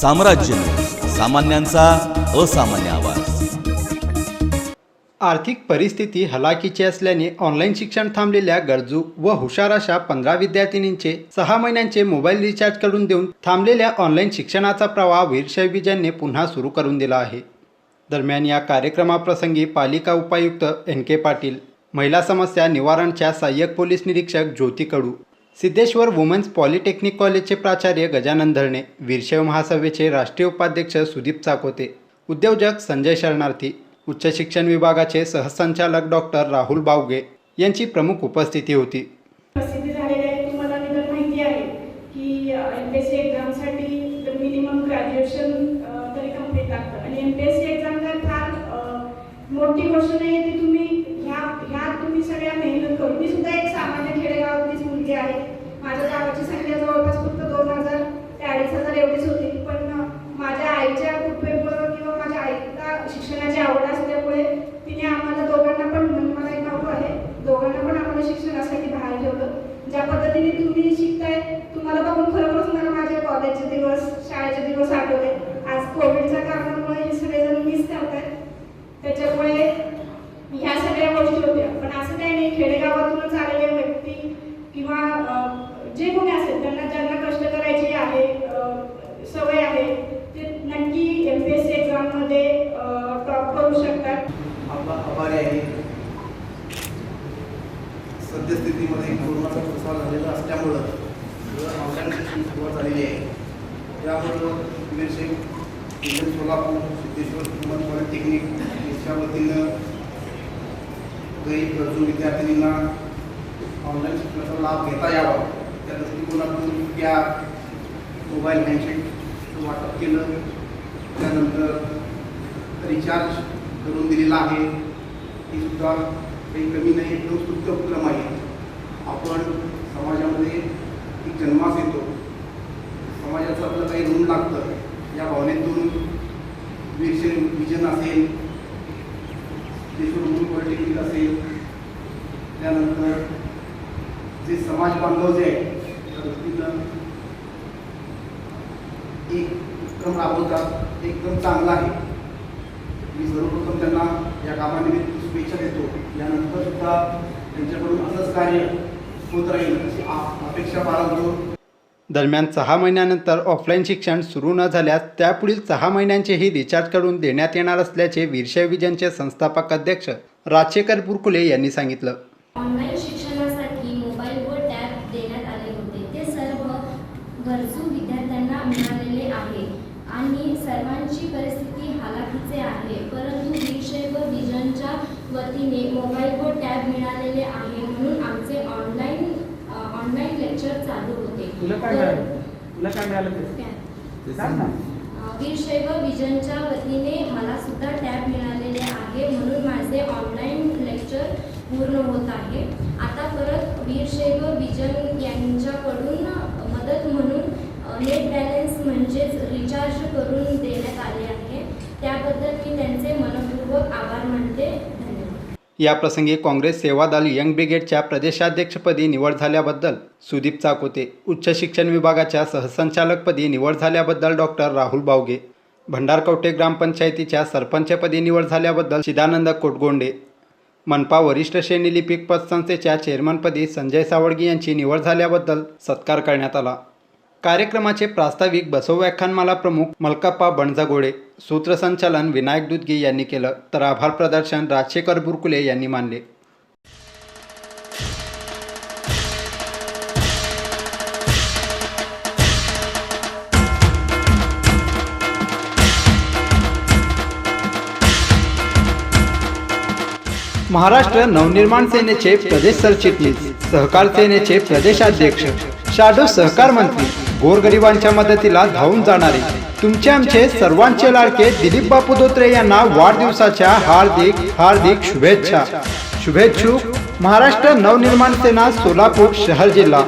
साम्राज्य सामान्यांचा असामान्य आवाज. आर्थिक परिस्थिती हलाखीची असल्याने ऑनलाईन शिक्षण थांबलेल्या गरजू व हुशार अशा पंधरा विद्यार्थिनींचे सहा महिन्यांचे मोबाईल रिचार्ज करून देऊन थांबलेल्या ऑनलाईन शिक्षणाचा प्रवाह वीरशैव विजयने पुन्हा सुरू करून दिला आहे. दरम्यान या कार्यक्रमाप्रसंगी पालिका उपायुक्त एन के पाटील महिला समस्या निवारणच्या सहाय्यक पोलीस निरीक्षक ज्योती कडू सिद्धेश्वर वुमन्स पॉलिटेक्निक कॉलेजचे प्राचार्य गजानन धरणे वीरशैव महासभेचे राष्ट्रीय उपाध्यक्ष सुदीप चाकोते उद्योजक संजय शरणार्थी उच्च शिक्षण विभागाचे सहसंचालक डॉक्टर राहुल बावगे यांची प्रमुख उपस्थिती होती. मोठी गोष्ट नाही तुम्ही ह्या ह्या तुम्ही सगळ्या मेहनत करून दिवस आठवले. आज कोविडच्या कारणामुळे हे सगळेजण मिस करतायत. त्याच्यामुळे ह्या सगळ्या गोष्टी होत्या. पण असं काही नाही खेडेगावातूनच आलेले व्यक्ती किंवा जे कोणी असेल त्यांना ज्यांना कष्ट करायची आहे सवय आहे ते नक्की एम पी एस सी एक्झाममध्ये टॉप करू शकतात. आहे. सद्यस्थितीमध्ये कोरोनाचा प्रसार झालेला असल्यामुळं सुरुवात झालेली आहे त्यामुळं Veershaiv Indian Solapur Siddheshwar human polytechnic यांच्या वतीनं गरीब गरजू विद्यार्थिनींना ऑनलाईन शिक्षणाचा लाभ घेता यावा. त्या दृष्टिकोनातून त्या मोबाईल हँडसेटचं वाटप केलं. त्यानंतर रिचार्ज करून दिलेला आहे. ही सुद्धा काही कमी नाही एकदम स्तुत्य उपक्रम आहे. आपण समाजामध्ये एक जन्मास येतो. समाजाचं आपलं काही ऋण लागतं. या भावनेतून विशेष विजन असेल देशूर म्हणून पॉलिटेक्निक असेल. त्यानंतर जे समाज बांधव जे आहे त्या दृष्टीनं एक उपक्रम राबवतात एकदम चांगला आहे. मी सर्वप्रथम त्यांना या कामानिमित्त शुभेच्छा देतो. यानंतर सुद्धा त्यांच्याकडून असंच कार्य होत राहील अशी अपेक्षा बाळगतो. दरम्यान सहा महिन्यानंतर ऑफलाईन शिक्षण सुरू न झाल्यास त्यापुढील सहा महिन्यांचेही रिचार्ज करून देण्यात येणार असल्याचे विरशय विजनचे संस्थापक अध्यक्ष राजशेखर बुरकुले यांनी सांगितलं. ऑनलाईन शिक्षणासाठी मोबाईल व टॅब देण्यात आले होते. ते सर्व गरजू विद्यार्थ्यांना मिळालेले आहे आणि सर्वांची परिस्थिती हालाकीचे आहे. परंतु विषय व विजनच्या वतीने मोबाईल व टॅब मिळालेले आहे म्हणून आमचे लेक्चर चालू होते. तुला काय मिळालं? तुला काय मिळालं. सांग ना. वीरशैव विजनच्या वतीने मला सुद्धा टॅब मिळालेले आहे म्हणून माझे ऑनलाईन लेक्चर पूर्ण होत आहे. आता परत वीरशैव विजन यांच्याकडून मदत म्हणून नेट बॅलन्स म्हणजेच रिचार्ज करून देण्यात आले आहे. त्याबद्दल मी त्यांचे मनपूर्वक आभार मानते. याप्रसंगी काँग्रेस सेवा दल यंग ब्रिगेडच्या प्रदेशाध्यक्षपदी निवड झाल्याबद्दल सुदीप चाकोते उच्च शिक्षण विभागाच्या सहसंचालकपदी निवड झाल्याबद्दल डॉक्टर राहुल बावगे भंडारकवटे ग्रामपंचायतीच्या सरपंचपदी निवड झाल्याबद्दल चिदानंद कोटगोंडे मनपा वरिष्ठ श्रेणी लिपिक पतसंस्थेच्या चेअरमनपदी संजय सावळगी यांची निवड झाल्याबद्दल सत्कार करण्यात आला. कार्यक्रमाचे प्रास्ताविक बसव व्याख्यानमाला प्रमुख मलकाप्पा बणजागोडे सूत्रसंचालन विनायक दुधगी यांनी केलं तर आभार प्रदर्शन राजशेखर बुरकुले यांनी मानले. महाराष्ट्र नवनिर्माण सेनेचे प्रदेश सरचिटणीस सहकार सेनेचे प्रदेशाध्यक्ष शाडू सहकार मंत्री गोरगरिबांच्या मदतीला धावून जाणारे. तुमचे आमचे सर्वांचे लाडके दिलीप बापू धोत्रे यांना वाढदिवसाच्या हार्दिक हार्दिक शुभेच्छा. शुभेच्छुक महाराष्ट्र नवनिर्माण सेना सोलापूर शहर जिल्हा.